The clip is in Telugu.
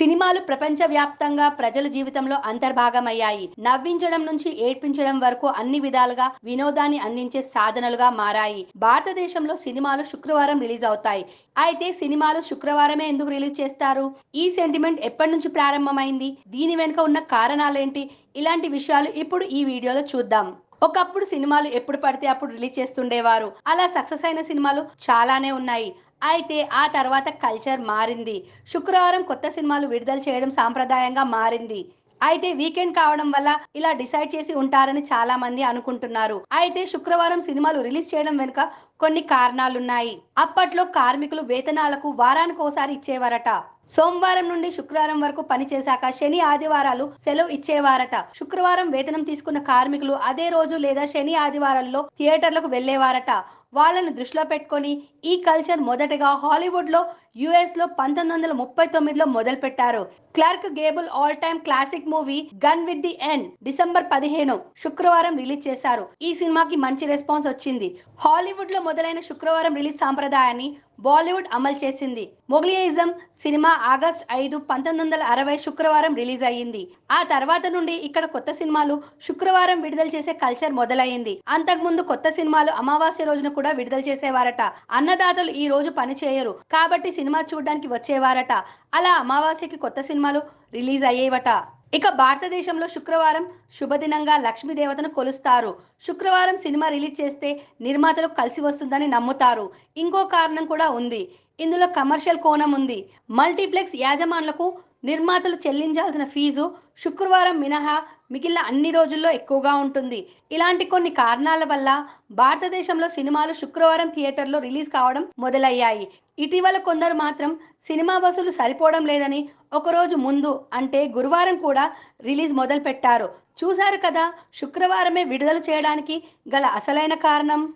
సినిమాలు ప్రపంచవ్యాప్తంగా ప్రజల జీవితంలో అంతర్భాగమయ్యాయి. నవ్వించడం నుంచి ఏడ్పించడం వరకు అన్ని విధాలుగా వినోదాన్ని అందించే సాధనలుగా మారాయి. భారతదేశంలో సినిమాలు శుక్రవారం రిలీజ్ అవుతాయి. అయితే సినిమాలు శుక్రవారమే ఎందుకు రిలీజ్ చేస్తారు? ఈ సెంటిమెంట్ ఎప్పటి నుంచి ప్రారంభమైంది? దీని వెనుక ఉన్న కారణాలేంటి? ఇలాంటి విషయాలు ఇప్పుడు ఈ వీడియోలో చూద్దాం. ఒకప్పుడు సినిమాలు ఎప్పుడు పడితే అప్పుడు రిలీజ్ చేస్తుండేవారు. అలా సక్సెస్ అయిన సినిమాలు చాలానే ఉన్నాయి. అయితే ఆ తర్వాత కల్చర్ మారింది. శుక్రవారం కొత్త సినిమాలు విడుదల చేయడం సాంప్రదాయంగా మారింది. అయితే వీకెండ్ కావడం వల్ల ఇలా డిసైడ్ చేసి ఉంటారని చాలా మంది అనుకుంటున్నారు. అయితే శుక్రవారం సినిమాలు రిలీజ్ చేయడం వెనుక కొన్ని కారణాలున్నాయి. అప్పట్లో కార్మికులు వేతనాలకు వారానికి ఒకసారి ఇచ్చేవారట. సోమవారం నుండి శుక్రవారం వరకు పనిచేశాక శని ఆదివారాలు సెలవు ఇచ్చేవారట. శుక్రవారం వేతనం తీసుకున్న కార్మికులు అదే రోజు లేదా శని ఆదివారాల్లో థియేటర్లకు వెళ్ళేవారట వాళ్ళను దృష్టిలో పెట్టుకొని ఈ కల్చర్ మొదటగా హాలీవుడ్లో యుఎస్లో పంతొమ్మిది వందల ముప్పై తొమ్మిదిలో మొదలు పెట్టారు Gable all time classic movie gone with the wind December పదిహేను శుక్రవారం రిలీజ్ చేశారు. ఈ సినిమాకి మంచి రెస్పాన్స్ వచ్చింది. హాలీవుడ్లో మొదలైన శుక్రవారం రిలీజ్ సాంప్రదాయాన్ని బాలీవుడ్ అమలు చేసింది. మొగ్లియిజం సినిమా ఆగస్ట్ ఐదు పంతొమ్మిది వందల అరవై శుక్రవారం రిలీజ్ అయ్యింది. ఆ తర్వాత నుండి ఇక్కడ కొత్త సినిమాలు శుక్రవారం విడుదల చేసే కల్చర్ మొదలైంది అంతకుముందు కొత్త సినిమాలు అమావాస్య రోజున కూడా విడుదల చేసేవారట. అన్నదాతలు ఈ రోజు పని చేయరు. కాబట్టి సినిమా చూడడానికి వచ్చేవారట. అలా అమావాస్యకి కొత్త సినిమాలు రిలీజ్ అయ్యేవట. ఇక భారతదేశంలో శుక్రవారం శుభదినంగా లక్ష్మీ దేవతను కొలుస్తారు. శుక్రవారం సినిమా రిలీజ్ చేస్తే నిర్మాతలకు కలిసి వస్తుందని నమ్ముతారు. ఇంకో కారణం కూడా ఉంది. ఇందులో కమర్షియల్ కోణం ఉంది. మల్టీప్లెక్స్ యాజమాన్లకు నిర్మాతలు చెల్లించాల్సిన ఫీజు శుక్రవారం మినహా మిగిలిన అన్ని రోజుల్లో ఎక్కువగా ఉంటుంది. ఇలాంటి కొన్ని కారణాల వల్ల భారతదేశంలో సినిమాలు శుక్రవారం థియేటర్లో రిలీజ్ కావడం మొదలయ్యాయి. ఇటీవల కొందరు మాత్రం సినిమా వసూలు సరిపోవడం లేదని ఒకరోజు ముందు అంటే గురువారం కూడా రిలీజ్ మొదలుపెట్టారు. చూశారు కదా శుక్రవారమే విడుదల చేయడానికి గల అసలైన కారణం?